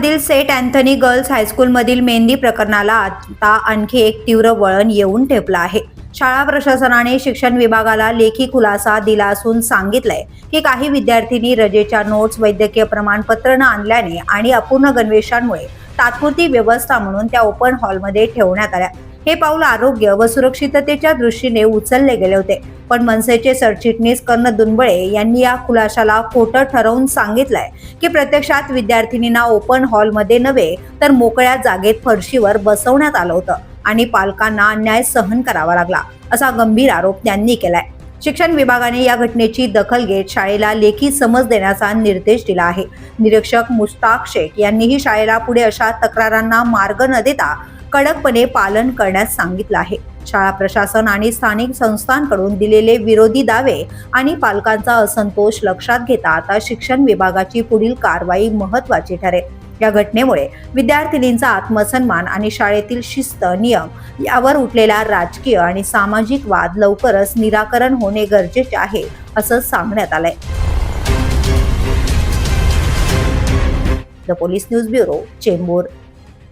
मधील Saint Anthony girls हायस्कूलमधील मेहंदी प्रकरणाला आता आणखी एक तीव्र वळण येऊन ठेपलं आहे. शाळा प्रशासनाने शिक्षण विभागाला लेखी खुलासा दिला असून सांगितलंय की काही विद्यार्थ्यांनी रजेच्या नोट्स वैद्यकीय प्रमाणपत्र न आणल्याने आणि अपूर्ण गणवेशांमुळे तात्पुरती व्यवस्था म्हणून त्या ओपन हॉलमध्ये ठेवण्यात आल्या. हे पाऊल आरोग्य व सुरक्षिततेच्या दृष्टीने उचलले गेले होते. पण मनसेचे सरचिटणीस कर्ण दुनबळे यांनी या खुलाशाला खोटं ठरवून सांगितलंय की प्रत्यक्षात विद्यार्थिनींना ओपन हॉलमध्ये नव्हे तर मोकळ्या जागेत फरशीवर बसवण्यात आलं होतं आणि पालकांना अन्याय सहन करावा लागला असा गंभीर आरोप त्यांनी केलाय. शिक्षण विभागाने या घटनेची दखल घेत शाळेला लेखी समज देण्याचा निर्देश दिला आहे. निरीक्षक मुश्ताक शेख यांनीही शाळेला पुढे अशा तक्रारांना मार्ग न देता कडकपणे पालन करण्यास सांगितलं आहे. शाळा प्रशासन आणि स्थानिक संस्थांकडून दिलेले विरोधी दावे आणि पालकांचा असंतोष लक्षात घेता आता शिक्षण विभागाची पुढील कारवाई महत्वाची ठरेल. या घटनेमुळे विद्यार्थिनींचा आत्मसन्मान आणि शाळेतील शिस्त नियम यावर उठलेला राजकीय आणि सामाजिक वाद लवकरच निराकरण होणे गरजेचे आहे असं सांगण्यात आलंय. The police news bureau Chembur.